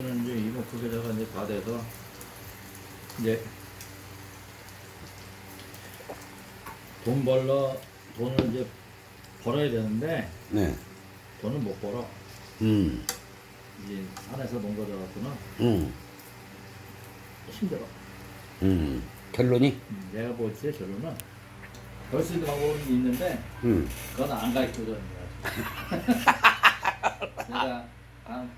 이제 이번 부계자가 이제 다 돼서 이제 돈 벌러 돈을 이제 벌어야 되는데 네. 돈을 못 벌어 음. 이제 산에서 농가 져갖고는 음. 힘들어. 음. 결론이? 음, 내가 볼 때 결론은 벌 수 있는 방법은 있는데 음. 그건 안 가르쳐주는 거야. 내가 한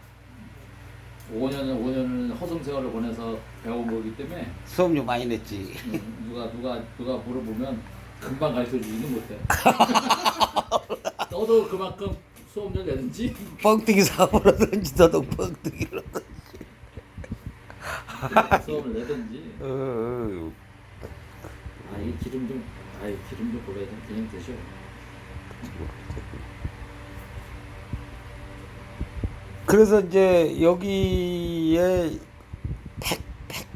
5년을 5년을 허송 세월을 보내서 배운 거기 때문에 수업료 많이 냈지. 음, 누가 누가 누가 물어보면 금방 가르쳐 주지는 못해. 너도 그만큼 수업료 내는지 뻥튀기 사고라든지 너도 뻥튀기라든지. 수업을 내든지. 어, 어. 아이 기름 좀 아이 기름 좀 보내야 돼. 그냥 드셔. 그래서 이제 여기에 백, 백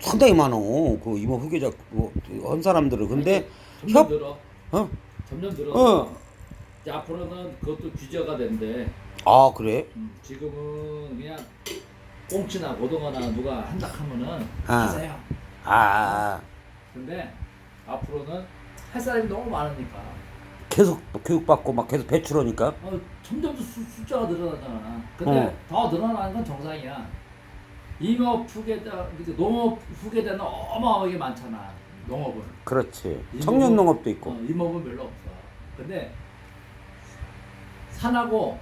상당히 많어. 그 이모 후계자 한 사람들은. 근데 점점 협 늘어. 어? 점점 늘어. 어. 이제 앞으로는 그것도 규제가 된대. 아 그래? 음, 지금은 그냥 꽁치나 고등어나 누가 한다 하면은 아. 하세요. 아 근데 앞으로는 할 사람이 너무 많으니까 계속 교육받고 막 계속 배출하니까. 어, 점점 수, 숫자가 늘어나잖아. 근데 어. 더 늘어나는 건 정상이야. 임업 후계자, 이제 농업 후계자는 어마어마하게 많잖아. 농업은. 그렇지. 청년 농업도 있고. 어, 임업은 별로 없어. 근데 산하고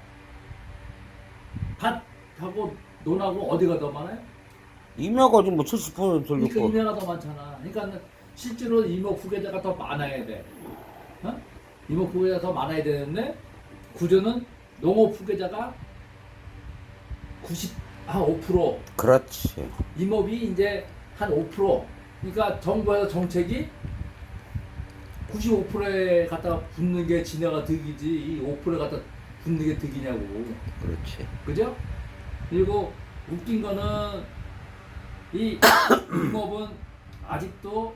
밭하고 논하고 어디가 더 많아요? 임야가 지금 뭐70% 그러니까. 임야가 더 많잖아. 그러니까 실제로 임업 후계자가 더 많아야 돼. 어? 임업 후계자가 더 많아야 되는데 구조는 농업 후계자가 90, 한5% 그렇지. 임업이 이제 한 5% 그러니까 정부에서 정책이 95%에 갖다 붙는 게 진화가 득이지 이 5%에 갖다 붙는 게 득이냐고 그렇지. 그죠? 그리고 웃긴 거는 이 임업은 아직도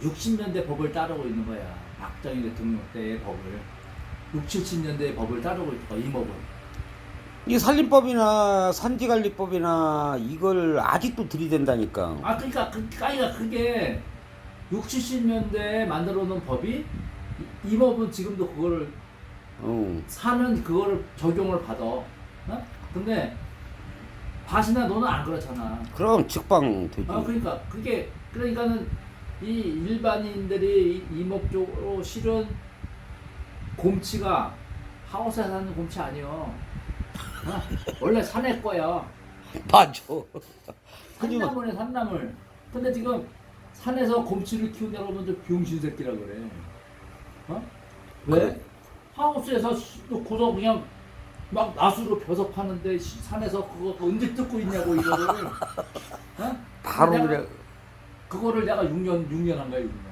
60년대 법을 따르고 있는 거야 박정희 대통령 때의 법을 6, 70년대의 법을 따르고 있어 임업은 이 산림법이나 산지관리법이나 이걸 아직도 들이댄다니까. 아 그러니까 그 까이가 그게 6, 70년대에 만들어 놓은 법이 이- 이 법은 지금도 그거를 응. 사는 그거를 적용을 받아. 어? 근데 밭이나 너는 안 그렇잖아. 그럼 직방 되지. 아 그러니까 그게 그러니까는 이 일반인들이 이 이목 쪽으로 실은 곰치가 하우스에 사는 곰치 아니요. 어? 원래 산에 거야. 맞아. 산나물에 산나물. 근데 지금 산에서 곰치를 키운 여러분들 병신 새끼라 그래. 어? 왜? 그래. 하우스에서 씨, 놓고서 그냥 막 나수로 벼서 파는데 씨, 산에서 그거 언제 뜯고 있냐고 이거를. 어? 바로 그래. 그거를 내가 6년 6년 한 거야 6년.